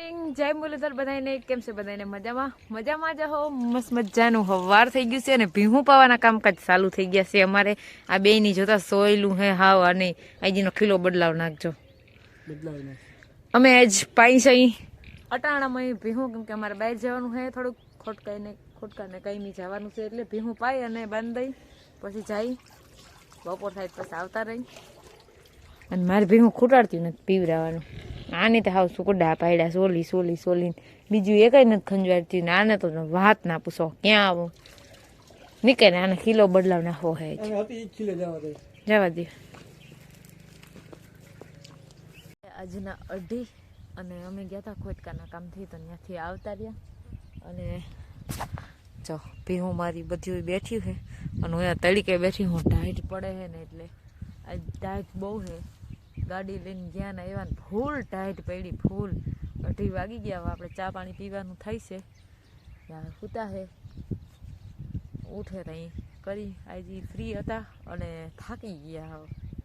Morning જય મુરલીધર બધાને કેમ છે બધાને મજામાં? મજામાં જ હો. મસ્ત મજાનું હવાર થઈ ગયું છે અને ભીહું પાવાના કામકાજ ચાલુ થઈ ગયા છે. અમારે આ બેની જોતા સોયલું હે હાવ અને આજીનો ખીલો બદલાવ નાખજો. બદલાવી નાખ અમે આજ પાઈ સહી અટાણામાં ભીહું કેમ કે અમારે બહાર જવાનું હે થોડુંક ખોટકાઈને ખોટકાને કઈમી જવાનું છે એટલે ભીહું પાઈ અને બાંધી પછી જાય. બપોર થાય પછી આવતા રહી. અને મારે ભીહું ખૂટાડતી નથી પીવડાવવાનું આને તો હાવ સુકડા પાડ્યા સોલી સોલી સોલી બીજું એ કઈ નથી ખંજવાડતી ને આને તો વાત ના પૂછો ક્યાં આવું? નીકળે આને કિલો બદલાવ નાખવો હે જવા દે. આજના અઢી અને અમે ગયા હતા ખોટકાના કામથી તો ત્યાંથી આવતા રહ્યા. અને જો ભીહું મારી બધી બેઠી છે. અને હું અહીંયા તડીકે બેઠી હું ટાઈટ પડે છે ને એટલે આ ટાઈટ બહુ છે. ગાડી લઈને ગયા ને એવા ફૂલ ટાઈટ પડી, ફૂલ. અઢી વાગી ગયા આપણે ચા પાણી પીવાનું થાય છે ત્યાં સૂતા છે ઉઠે ત્યાં કરી, આજે ફ્રી હતા અને થાકી ગયા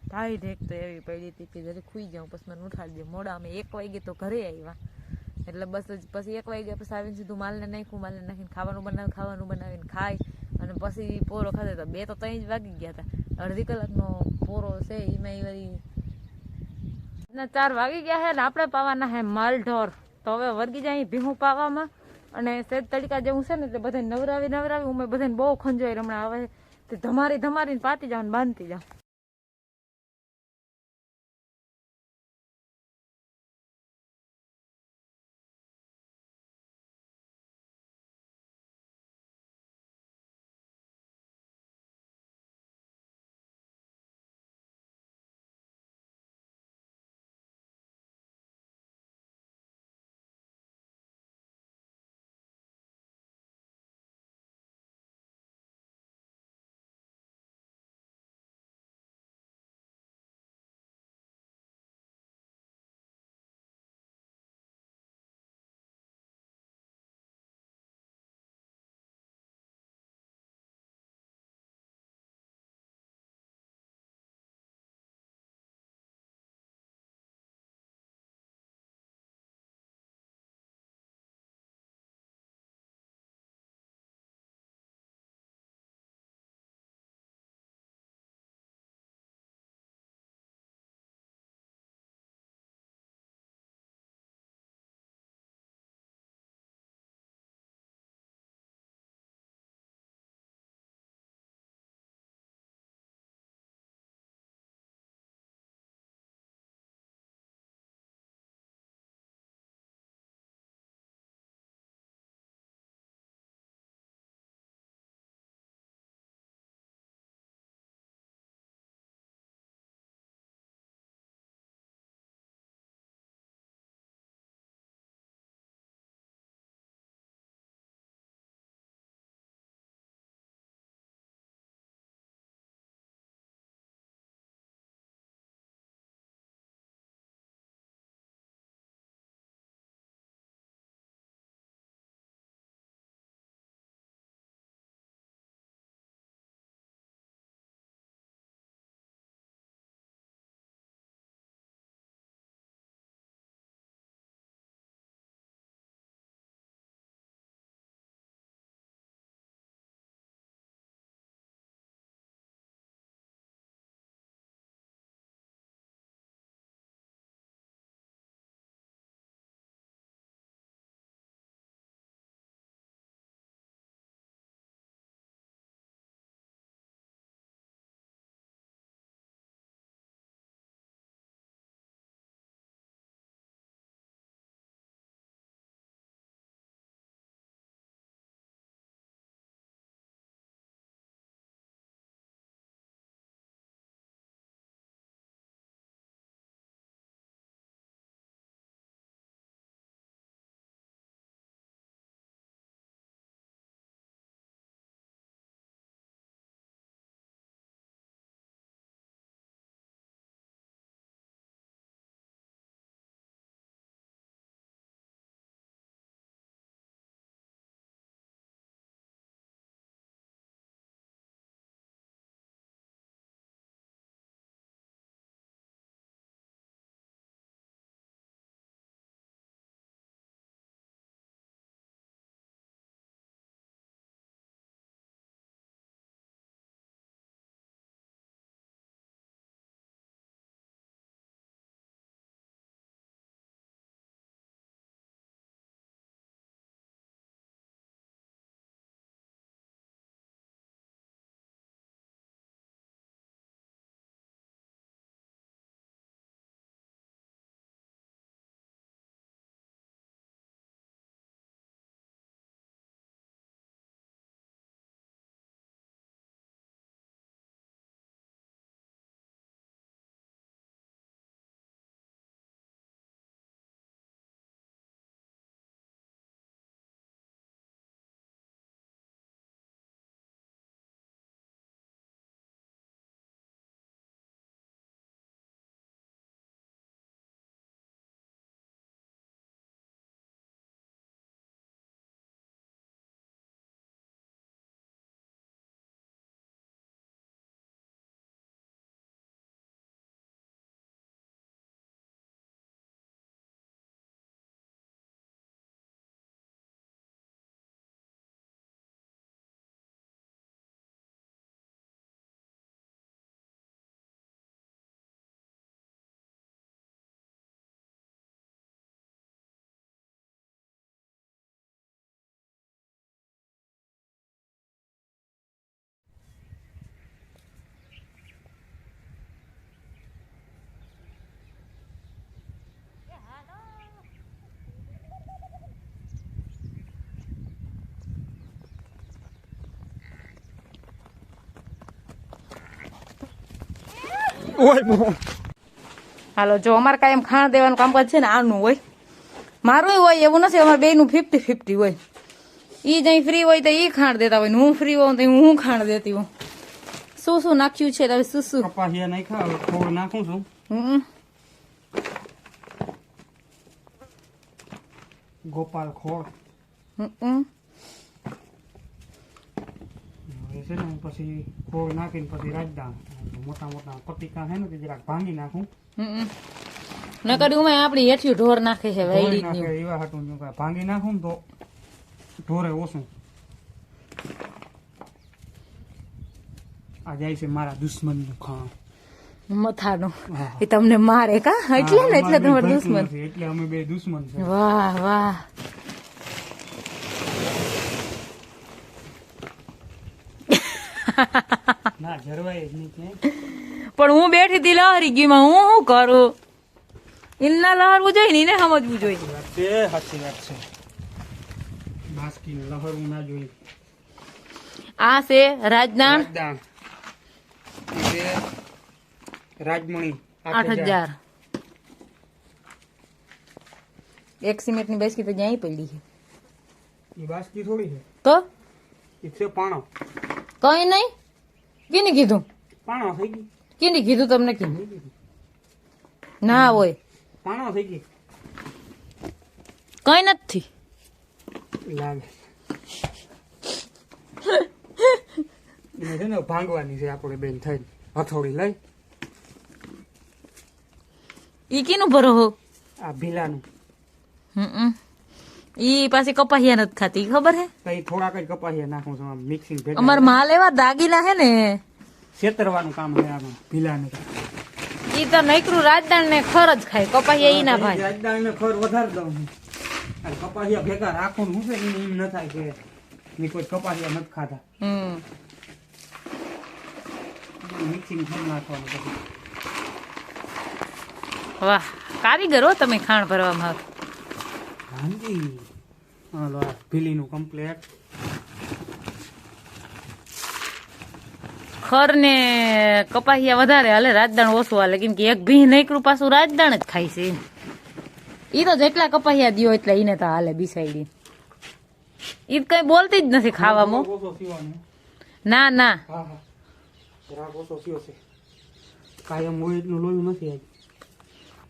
ટાઈટ એક તો એવી પડી હતી કે જરી ખુઈ જાઉં, પછી મને ઉઠાડી દે. મોડા અમે એક વાગે તો ઘરે આવ્યા. એટલે બસ જ, પછી એક વાગ્યા પછી આવીને સીધું માલને નાખ્યું, માલને નાખીને ખાવાનું બનાવી ખાવાનું બનાવીને ખાય અને પછી પોરો ખાતા તો બે તો ત્રણ જ વાગી ગયા હતા. અડધી કલાકનો પોરો છે એમાં એ વળી ના ચાર વાગી ગયા છે ને આપણે પાવાના હે માલ ઢોર તો હવે વર્ગી જાય ભીહું પાવામાં. અને સેજ તડકા જેવું છે ને એટલે બધા નવરાવી નવરાવી હું બધાને બહુ ખંજોઈ હમણાં આવે તે ધમારી ધમારીને પાતી જાઉં ને બાંધતી જાઉં ઓય હાલો જો અમારે કાંઈ એમ ખાણ દેવાનું કામકાજ છે ને આનું હોય. મારું હોય એવું નથી અમારે બેનું ફિફ્ટી ફિફ્ટી હોય. ઈ જઈ ફ્રી હોય તો ઈ ખાણ દેતા હોય ને હું ફ્રી હોઉં તો હું ખાણ દેતી હોઉં. શું શું નાખ્યું છે તમે શું શું? કપાસિયા નહીં ખાવ થોડું નાખું છું. હમ. ગોપાલ ખોળ. હમ હવે છે ને હું પછી ખોળ નાખીને પછી રાજદાણ મોટા મોટા પતિકા છે ને તે જરાક ભાંગી નાખું નકર ઉમે આપણી હેઠિયું ઢોર નાખે છે વેડી નાખે એવા હાટું જો ભાંગી નાખું ને તો ઢોરે ઓછું આ જાય છે મારા દુશ્મનનું ખાણ મથાનું. એ તમને મારે કા એટલે ને એટલે અમારે દુશ્મન એટલે અમે બે દુશ્મન છે વાહ વાહ ના જરવાય જ નહીં ક્યાંય. પણ હું બેઠી હતી લહરી ગીમાં હું શું કરું? ઇન્ના લહરવું જોઈએ ને એને સમજવું જોઈએ. વાત છે સાચી વાત છે. બાસ્કીને લહરવું ના જોઈએ. આ છે રાજદાણ રાજદાણ એ છે રાજમણી આઠ હજાર. એક સિમેન્ટની બેસકી તો જ્યાં પડી છે. એ બાસ્કી થોડી છે. તો? એ છે પાણો. કઈ નહીં. કીને કીધું? પાણો થઈ ગઈ કીને કીધું તમને કીધું ના હોય. પાણો થઈ ગઈ કઈ નથી. લાગે છે. ને ભાંગવાની છે આપણે બેન થઈ હથોડી લઈ. ઈ કીનું ભરો આ ભીલાનું. હમ. ઈ પાછી કપાહિયા નથી ખાતી ખબર હે? તો એ થોડાક જ કપાસિયા નાખું છું મિક્સિંગ ભેગા અમાર માલ એવા દાગીના હે ને. છેતરવાનું કામ છે આમાં ભીલાને. ઈ તો નૈકરું રાજદાણ ને ખર જ ખાય કપાહિયા ઈ ના ભાઈ રાજદાળને ખર વધારે દઉં. અને કપાસિયા ભેગા રાખું હું છે ને એમ ન થાય કે ની કોઈ કપાસિયા નથી ખાતા. હમ. મિક્સિંગ ભેગા નાખવાનું વાહ કારીગર હો તમે ખાણ ભરવામાં. હાંજી હાલો આ ભીલીનું કમ્પ્લેટ ખર ને કપાહિયા વધારે હાલે રાજદાણ ઓછું હાલે. કેમ કે એક ભી નૈકરું પાછું રાજદાણ જ ખાય છે. ઈ તો જેટલા કપાહિયા દ્યો એટલે ઈને તો હાલે બિસાઈડી ઈ કઈ બોલતી જ નથી ખાવામાં. ના. ના કાયમ હોય એટલું લોયું નથી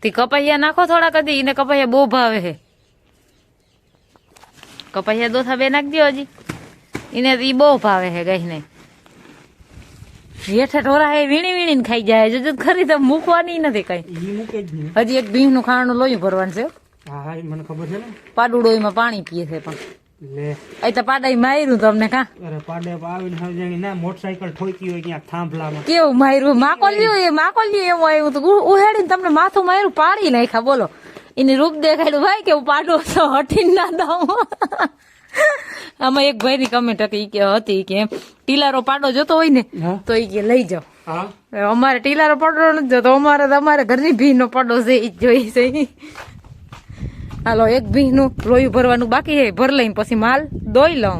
તે કપાસિયા નાખો થોડા કદી એને કપાસિયા બહુ ભાવે છે. કપાહિયા દોથા બે નાખ દો હજી. એને ઈ બહુ ભાવે છે ગઈ ને હેઠે ઢોરા હે વીણી વીણીને ખાઈ જાય જો ખરી તો મૂકવાની નથી કઈ. હજી એક ભીંનું ખાવાનું લોહી ભરવાનું છે મને ખબર છે ને. પાડુડો એમાં પાણી પીએ છે પણ. લે એ તો પાડા માર્યું તમને કા? અરે પાડે આવીને સમજાણી ના મોટરસાયકલ ઠોકી હોય ક્યાંક થાંભલામાં. કેવું માર્યું? માકોલ્યું એ માકોલ્યું એવું આવ્યું તો ઉહેડીને તમને માથું માર્યું પાડી નાખ્યા બોલો. એની રૂપ દેખાડ્યું ભાઈ કે હું પાડો તો હટીને ના દઉં. આમાં એક ભાઈ ની કમેન્ટ હતી કે હતી કે ટીલારો પાડો જોતો હોય ને તો ઈ કે લઈ જાઓ. અમારે ટીલારો પાડો નથી જોતો અમારે અમારે ઘરની ભી નો પાડો છે ઈ જ જોઈ છે. હાલો એક ભી નું લોહી ભરવાનું બાકી છે ભર લઈને પછી માલ દોઈ લઉં.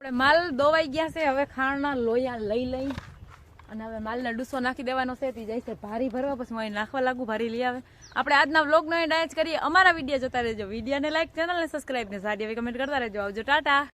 આપણે માલ દોવાઈ ગયા છે, હવે ખાણના લોયા લઈ લઈ. અને હવે માલને ડૂસો નાખી દેવાનો છે, તે જાય છે ભારી ભરવા, પછી હું નાખવા લાગુ, ભારી લઈ આવે. આપણે આજના વ્લોગનો ડાયચ કરીએ. અમારા વીડિયો જોતા રહેજો. વિડીયોને લાઈક ચેનલને સબસ્ક્રાઈબ ને સારી એવી કમેન્ટ કરતા રહેજો. આવજો, ટાટા.